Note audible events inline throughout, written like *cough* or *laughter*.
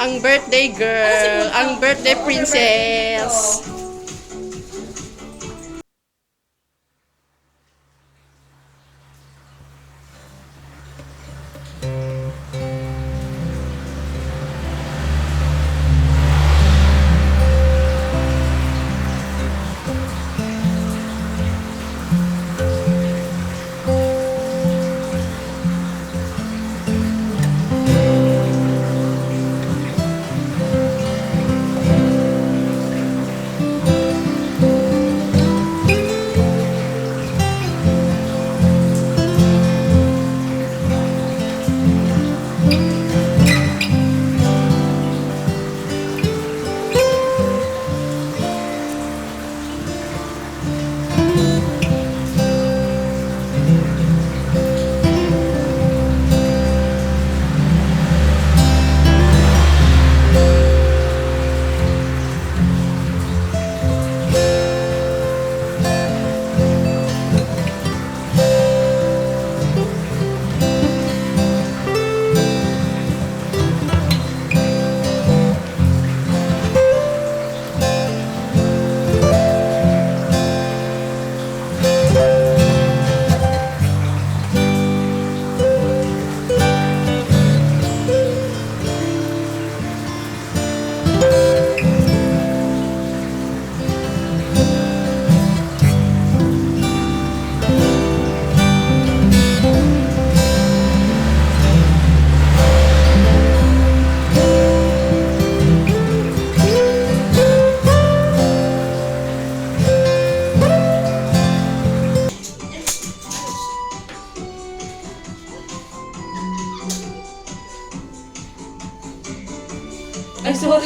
Ang birthday girl. Ang birthday princess.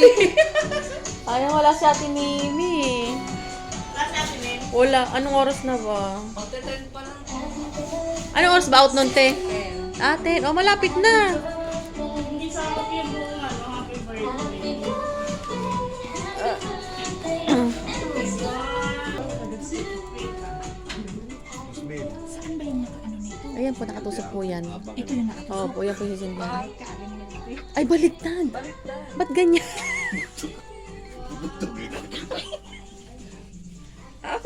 *laughs* Ay, sorry. Ay, wala si Ate Mimi. Wala. Anong oras na ba? Magte-10 pa lang. Anong oras ba out nun, te? Ate, oh, malapit na. Hindi sa ako yung buong ano, happy birthday. Ayan po, nakatusok po yan. Ito yung nakatusok. Oo po, yan po yung simbahan. Ay, baliktad. Ba't ganyan?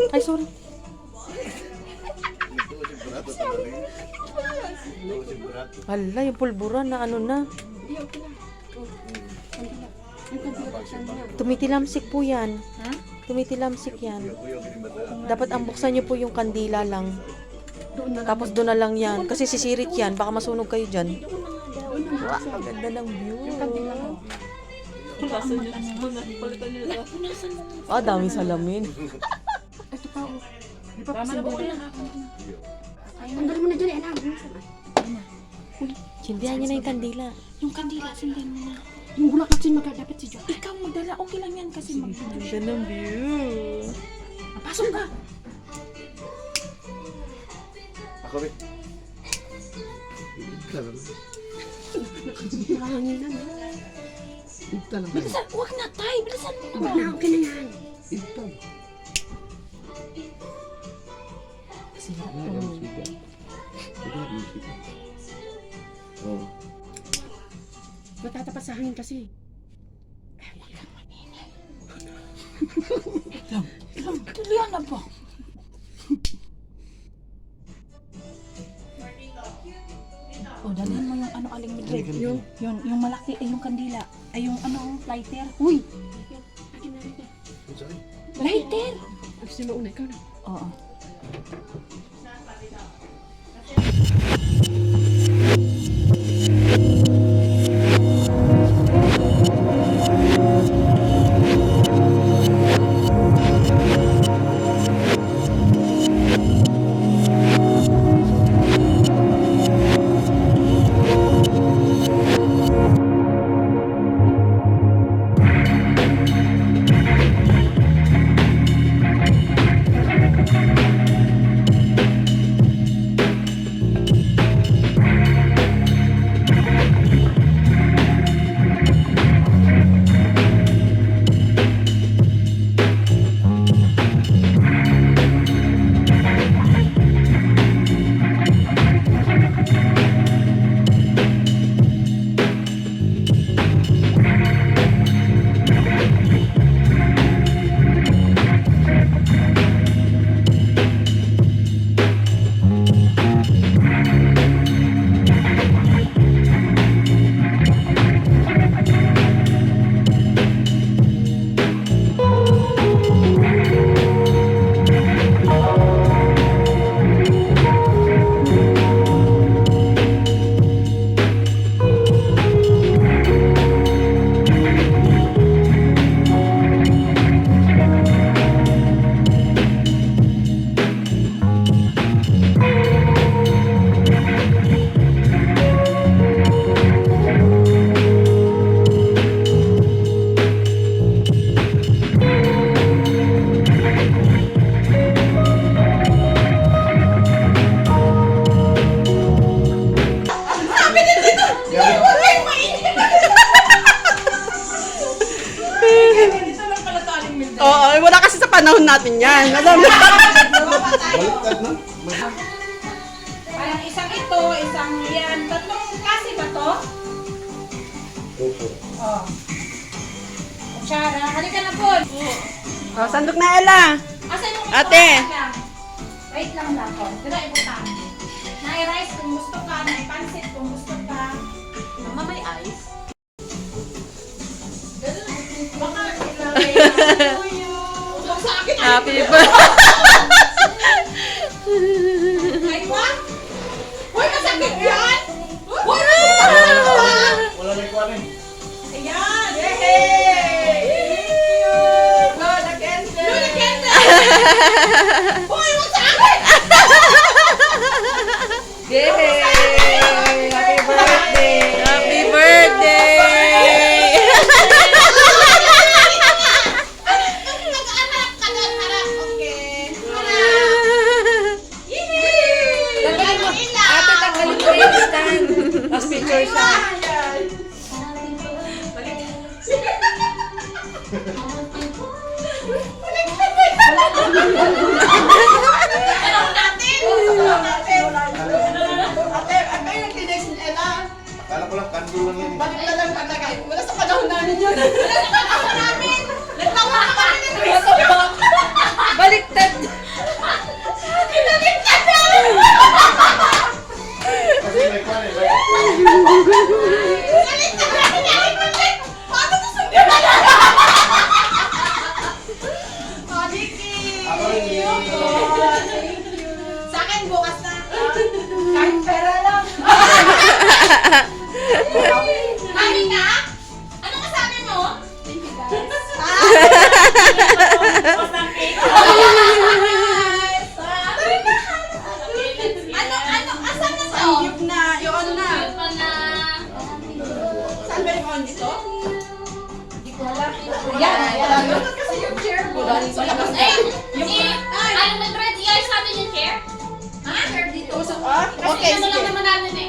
Ay, sorry. Hala, yung pulbura na ano na. Tumitilamsik po yan. Tumitilamsik yan. Dapat ang buksan niyo po yung kandila lang. Tapos doon na lang yan. Kasi sisirit yan. Baka masunog kayo dyan. Wow, ang ganda ng view. Pulasan nyo. Palitan nyo. Ah, daming salamin. *laughs* Tanggalin mo na dyan, anak. Sindihan niyo na yung kandila. Yung kandila, sundan mo na. Yung bulaklak sin magka dapat si Jo. Ikaw magdala, okay lang yan kasi mag Ganda ng view. Pasok ka. Ako, be. Hangin na. Bilisan, huwag na tayo, bilisan mo Wag na. na, okay na yan. Oh. Matatapat sa hangin kasi. Tuloyan na ba? O, dalhin mo yung ano aling midrid. Yung, yung, yung malaki, ay yung kandila. Ay yung ano, lighter. Uy! Lighter! Gusto mo una, ikaw na. Oo. Saan pa. Panahon natin yan. Alam mo? Baliktad na. Parang isang ito, isang yan. Tatlong klase ba to? Opo. Oh. Kutsara. Halika na po. Oh, sandok na Ella. Asan yung Ate. Wait lang. Wait lang lang po. Dila ibutan. Nai-rice kung gusto ka, nai-pansit kung gusto ka. Mama, may ice? Happy birthday. Ay, what? Hoy, masakit yan! Hoy, masakit yan! Wala na ikuha rin. Ayan! Yay! Lola Kente! Lola Kente! Hoy, ni Ella. Akala ko lang kandul lang yan. eh. Bakit na lang patagay? Wala sa panahon namin yun. On dito? Hindi ko alam. Yan, yan. Kasi yung chair mo. Wala kasi. Eh, Yung, ay, ano nag-red ice natin yung chair? ha? Chair dito. Ah, okay, Kasi ano lang sige. naman natin eh.